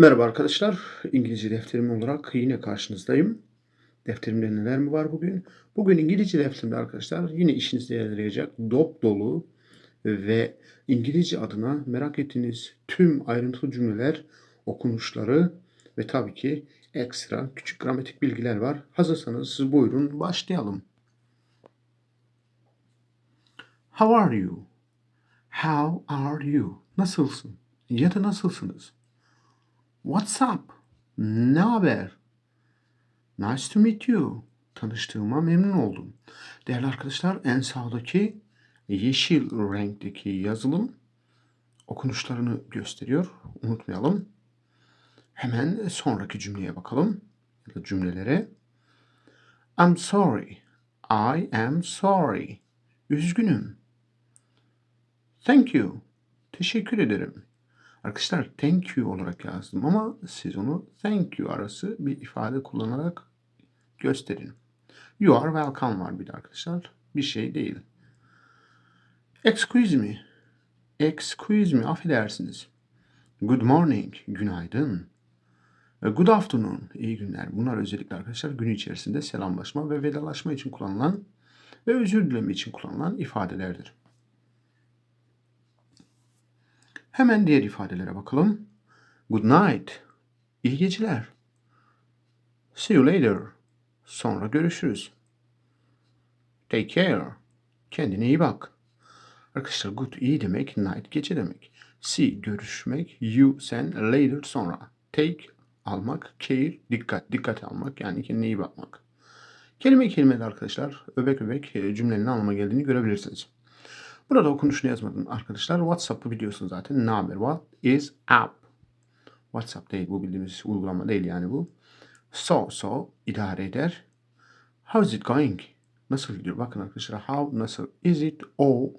Merhaba arkadaşlar. İngilizce defterim olarak yine karşınızdayım. Defterimde neler mi var bugün? Bugün İngilizce defterimde arkadaşlar yine işinize yarayacak dop dolu ve İngilizce adına merak ettiğiniz tüm ayrıntılı cümleler, okunuşları ve tabii ki ekstra küçük gramatik bilgiler var. Hazırsanız buyurun başlayalım. How are you? How are you? Nasılsın? Ya da nasılsınız? What's up? Ne haber? Nice to meet you. Tanıştığıma memnun oldum. Değerli arkadaşlar en sağdaki yeşil renkteki yazılım okunuşlarını gösteriyor. Unutmayalım. Hemen sonraki cümleye bakalım. Cümlelere. I'm sorry. I am sorry. Üzgünüm. Thank you. Teşekkür ederim. Arkadaşlar thank you olarak yazdım ama siz onu thank you arası bir ifade kullanarak gösterin. You are welcome var bir de arkadaşlar. Bir şey değil. Excuse me. Excuse me. Affedersiniz. Good morning. Günaydın. Good afternoon. İyi günler. Bunlar özellikle arkadaşlar gün içerisinde selamlaşma ve vedalaşma için kullanılan ve özür dileme için kullanılan ifadelerdir. Hemen diğer ifadelere bakalım. Good night. İyi geceler. See you later. Sonra görüşürüz. Take care. Kendine iyi bak. Arkadaşlar good iyi demek, night gece demek. See görüşmek, you sen, later sonra. Take almak, care dikkat, dikkat almak yani kendine iyi bakmak. Kelime kelimeli arkadaşlar öbek öbek e, cümlenin anlama geldiğini görebilirsiniz. Burada okunuşunu yazmadım arkadaşlar. WhatsApp'ı biliyorsunuz zaten. Ne? What is up? WhatsApp değil bu bildiğimiz uygulama değil yani bu. So so idare eder. How is it going? Nasıl gidiyor? Bakın arkadaşlar how nasıl? Is it o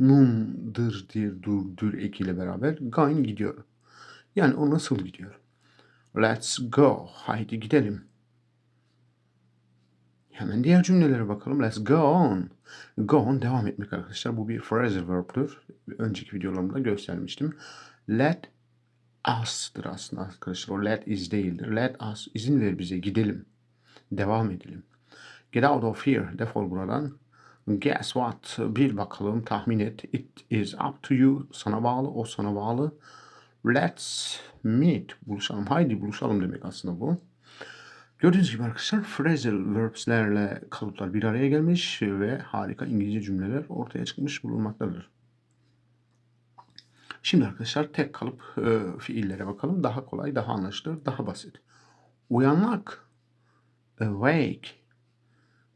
num'dır dir durdur ekiyle beraber going gidiyor. Yani o nasıl gidiyor? Let's go. Haydi gidelim. Hemen diğer cümlelere bakalım. Let's go on. Go on devam etmek arkadaşlar. Bu bir phrasal verb'dur. Önceki videolarımda göstermiştim. Let us'tır aslında arkadaşlar. O let is değildir. Let us izin ver bize gidelim. Devam edelim. Get out of here. Defol buradan. Guess what? Bil bakalım, tahmin et. It is up to you. Sana bağlı, o sana bağlı. Let's meet. Buluşalım. Haydi buluşalım demek aslında bu. Gördüğünüz gibi arkadaşlar phrasal verbs'lerle kalıplar bir araya gelmiş ve harika İngilizce cümleler ortaya çıkmış bulunmaktadır. Şimdi arkadaşlar tek kalıp e, fiillere bakalım. Daha kolay, daha anlaşılır, daha basit. Uyanmak, awake,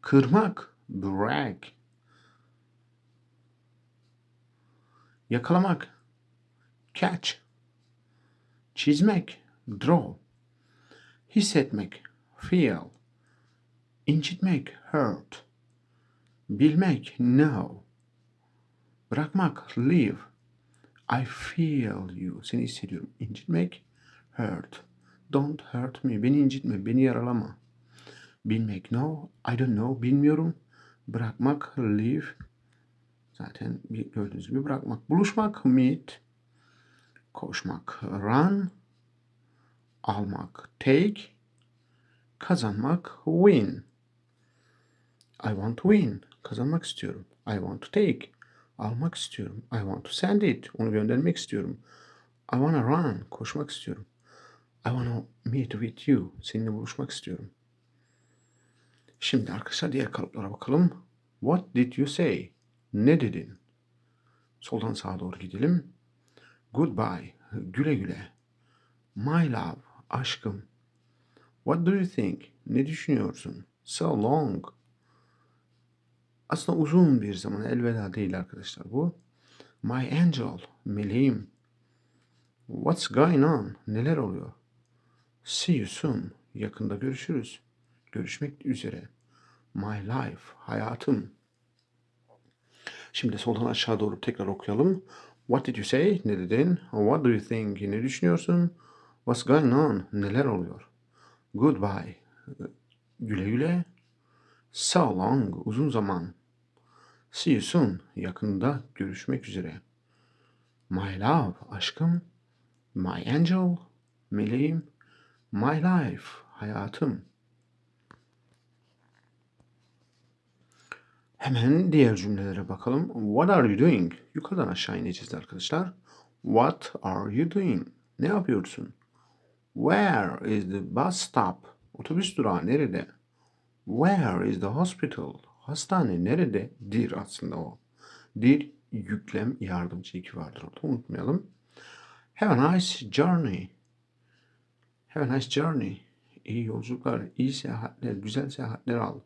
kırmak, break, yakalamak, catch, çizmek, draw, hissetmek, feel, incitmek, hurt, bilmek, know, bırakmak, leave, I feel you, seni hissediyorum, incitmek, hurt, don't hurt me, beni incitme, beni yaralama, bilmek, no, I don't know, bilmiyorum, bırakmak, leave, zaten gördüğünüz gibi bırakmak, buluşmak, meet, koşmak, run, almak, take, kazanmak, win. I want to win. Kazanmak istiyorum. I want to take. Almak istiyorum. I want to send it. Onu göndermek istiyorum. I want to run. Koşmak istiyorum. I want to meet with you. Seninle buluşmak istiyorum. Şimdi arkadaşlar diğer kalıplara bakalım. What did you say? Ne dedin? Soldan sağa doğru gidelim. Goodbye. Güle güle. My love. Aşkım. What do you think? Ne düşünüyorsun? So long. Aslında uzun bir zaman elveda değil arkadaşlar bu. My angel. Meleğim. What's going on? Neler oluyor? See you soon. Yakında görüşürüz. Görüşmek üzere. My life. Hayatım. Şimdi soldan aşağı doğru tekrar okuyalım. What did you say? Ne dedin? What do you think? Ne düşünüyorsun? What's going on? Neler oluyor? Goodbye. Güle güle. So long. Uzun zaman. See you soon. Yakında görüşmek üzere. My love. Aşkım. My angel. Meleğim. My life. Hayatım. Hemen diğer cümlelere bakalım. What are you doing? Yukarıdan aşağı ineceğiz arkadaşlar. What are you doing? Ne yapıyorsun? Where is the bus stop? Otobüs durağı nerede? Where is the hospital? Hastane nerede? Dir aslında o. Dir yüklem yardımcı iki vardır orada unutmayalım. Have a nice journey. Have a nice journey. İyi yolculuklar, iyi seyahatler, güzel seyahatler al.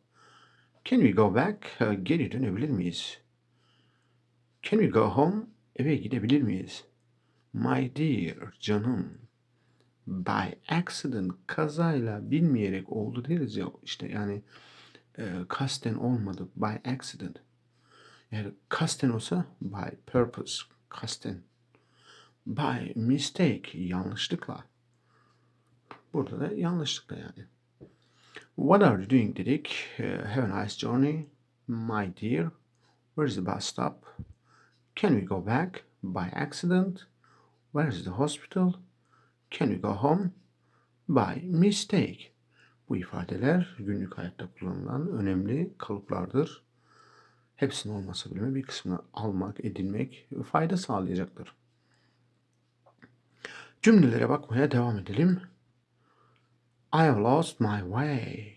Can we go back? Geri dönebilir miyiz? Can we go home? Eve gidebilir miyiz? My dear, canım. By accident, kazayla, bilmeyerek oldu deriz ya işte yani e, kasten olmadı. By accident. Yani kasten olsa by purpose, kasten. By mistake, yanlışlıkla. Burada da yanlışlıkla yani. What are you doing dedik. Uh, have a nice journey. My dear. Where is the bus stop? Can we go back? By accident. Where is the hospital? Can we go home? By mistake. Bu ifadeler günlük hayatta kullanılan önemli kalıplardır. Hepsinin olmasa bile bir kısmını almak, edinmek fayda sağlayacaktır. Cümlelere bakmaya devam edelim. I have lost my way.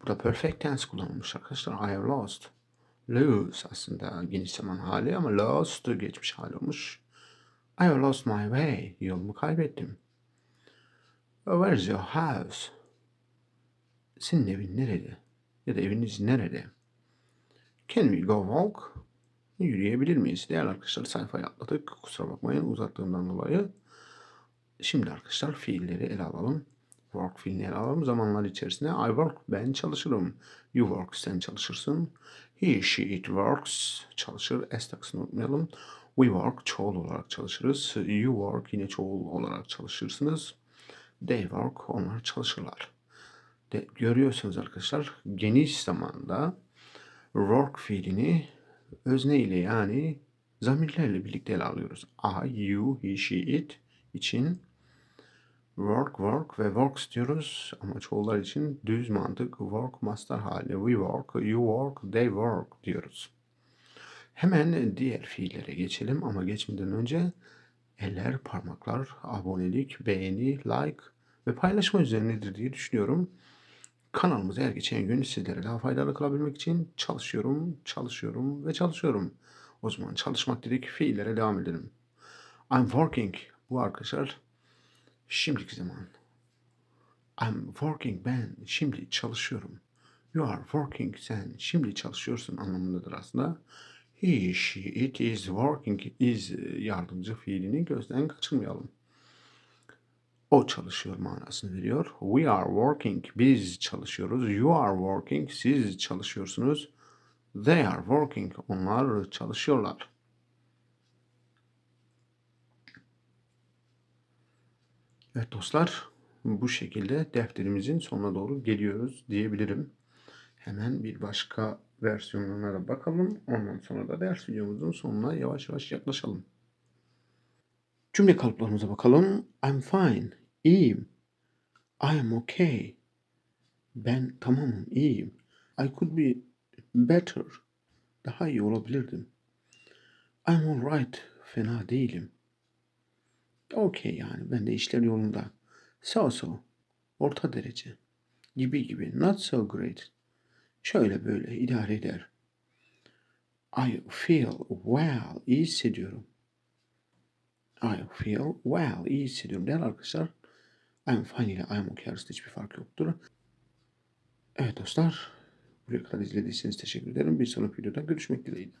Burada perfect tense kullanılmış arkadaşlar. I have lost. Lose aslında geniş zaman hali ama lost geçmiş hali olmuş. I lost my way. Yolumu kaybettim. Where is your house? Senin evin nerede? Ya da eviniz nerede? Can we go walk? Yürüyebilir miyiz? Değerli arkadaşlar sayfayı atladık. Kusura bakmayın uzattığımdan dolayı. Şimdi arkadaşlar fiilleri ele alalım. Work fiilini ele alalım. Zamanlar içerisinde I work ben çalışırım. You work sen çalışırsın. He, she, it works çalışır. S takısını unutmayalım. We work çoğul olarak çalışırız. You work yine çoğul olarak çalışırsınız. They work onlar çalışırlar. De, görüyorsunuz arkadaşlar geniş zamanda work fiilini özne ile yani zamirlerle birlikte ele alıyoruz. I, you, he, she, it için work, work ve works diyoruz ama çoğullar için düz mantık work master hali. We work, you work, they work diyoruz. Hemen diğer fiillere geçelim ama geçmeden önce eller, parmaklar, abonelik, beğeni, like ve paylaşma üzerinedir diye düşünüyorum. Kanalımız her geçen gün sizlere daha faydalı kılabilmek için çalışıyorum, çalışıyorum ve çalışıyorum. O zaman çalışmak dedik, fiillere devam edelim. I'm working. Bu arkadaşlar şimdiki zaman. I'm working ben şimdi çalışıyorum. You are working sen şimdi çalışıyorsun anlamındadır aslında. He, she, it is working is yardımcı fiilini gözden kaçırmayalım. O çalışıyor manasını veriyor. We are working. Biz çalışıyoruz. You are working. Siz çalışıyorsunuz. They are working. Onlar çalışıyorlar. Evet dostlar, bu şekilde defterimizin sonuna doğru geliyoruz diyebilirim. Hemen bir başka versiyonuna da bakalım. Ondan sonra da ders videomuzun sonuna yavaş yavaş yaklaşalım. Cümle kalıplarımıza bakalım. I'm fine. İyiyim. I am okay. Ben tamamım, iyiyim. I could be better. Daha iyi olabilirdim. I'm alright. Fena değilim. Okay yani ben de işler yolunda. So so. Orta derece. Gibi gibi. Not so great. Şöyle böyle idare eder. I feel well. İyi hissediyorum. I feel well. İyi hissediyorum. Değerli arkadaşlar. I'm fine ile I'm okay arasında hiçbir fark yoktur. Evet dostlar. Buraya kadar izlediyseniz teşekkür ederim. Bir sonraki videoda görüşmek dileğiyle.